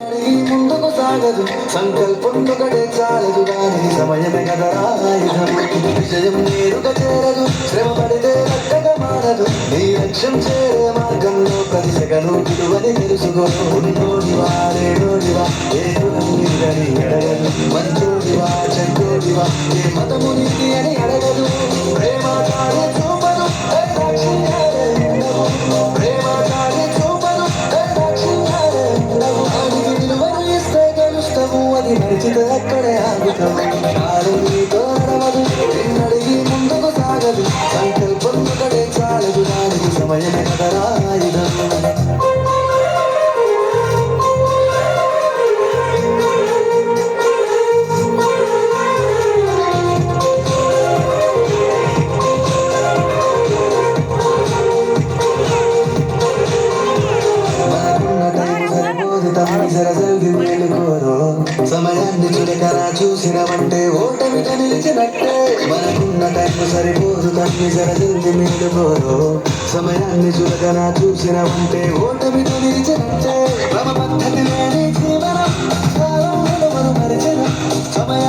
ముందుకు సాగదు సంకల్పం ఒకటే చాలదు దాని సమయమే కదరా విజయం నేరుగా చేరదు శ్రమ పడితే రక్కగా మారదు. నీ లక్ష్యం చేరే మార్గంలో ప్రతి సెగను విలువని తెలుసుకో. ఉన్నోడివా రేడోడివా ఏ కులం నీదని అడగదు. మంచోడివా చెడ్డోడివా ఏ మతము నీది అని అడగదు. ప్రేమ కాడే చూపదు నడిచితే అక్కడే ఆగుతావు కాలం నీతో నడవదు నిన్నడిగి ముందుకు సాగదు సంకల్పం ఒకటే చాలదు దానికి సమయమే కదరాయుధం మనకున్న సమయాన్ని చులకన చూసినవంటే ఓటమిట నిలిచినట్టే. మనకున్న టైం సరిపోదు తమ్మి జర మీరు పోరు సమయాన్ని చులకన చూసినవంటే ఓటమిట నిలిచినట్టే. క్రమ పద్ధతి లేని జీవనం కాలం మరిచిన సమయ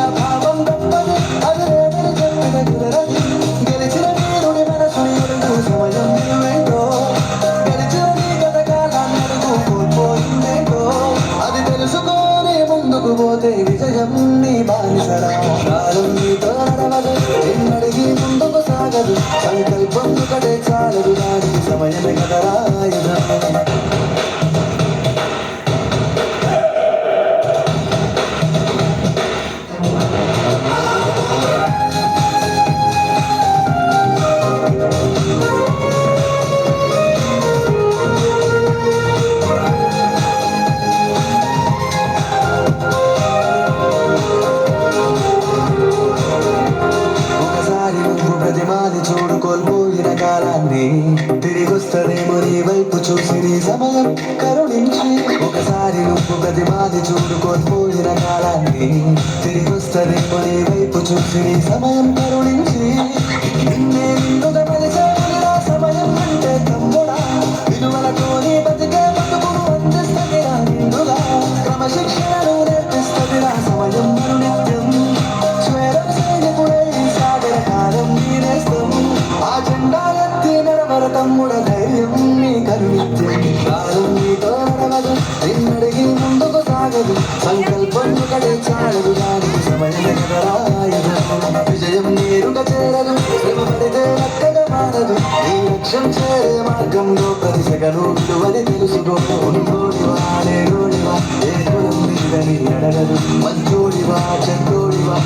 ముందుకు విజయం నీ బానిసరా. కాలం నీతో నడవదు ఎన్నడిగి ముందుకు సాగదు. చూడు కోల్పోయిన కాలాన్ని తిరిగొస్తదేమో నీ వైపు చూసి నీ సమయం కరుణించి. ఒకసారి నువ్వు ప్రతిమాది చూడు కోల్పోయిన కాలాన్ని తిరిగొస్తదేమో నీ వైపు చూసి నీ సమయం కరుణించి. నిన్నే నిన్నుగా ఎత్తి తమ్ముడ ధైర్యం నీ కరుణిత్యం కాలం నీతో నడవదు నిన్నడిగి ముందుకు సాగదు. సంకల్పం ఒకటే చాలదు దానికి సమయమే కదరాయుధం విజయం నేరుగా చేరదు శ్రమ పడితే మారదు. నీ లక్ష్యం చేరే మార్గంలో ప్రతి సెగను విలువని తెలుసుకో. ఉన్నోడివా ఏ కులం అడగదు. మంచోడివా చెడ్డోడివా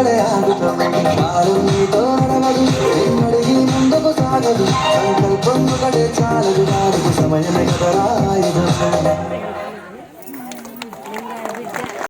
నడిచితే అక్కడే ఆగుతావు నీతో నడవదు నిన్నడిగి ముందుకు సాగదు సంకల్పం ఒకటే చాలదు. సమయమే కదరా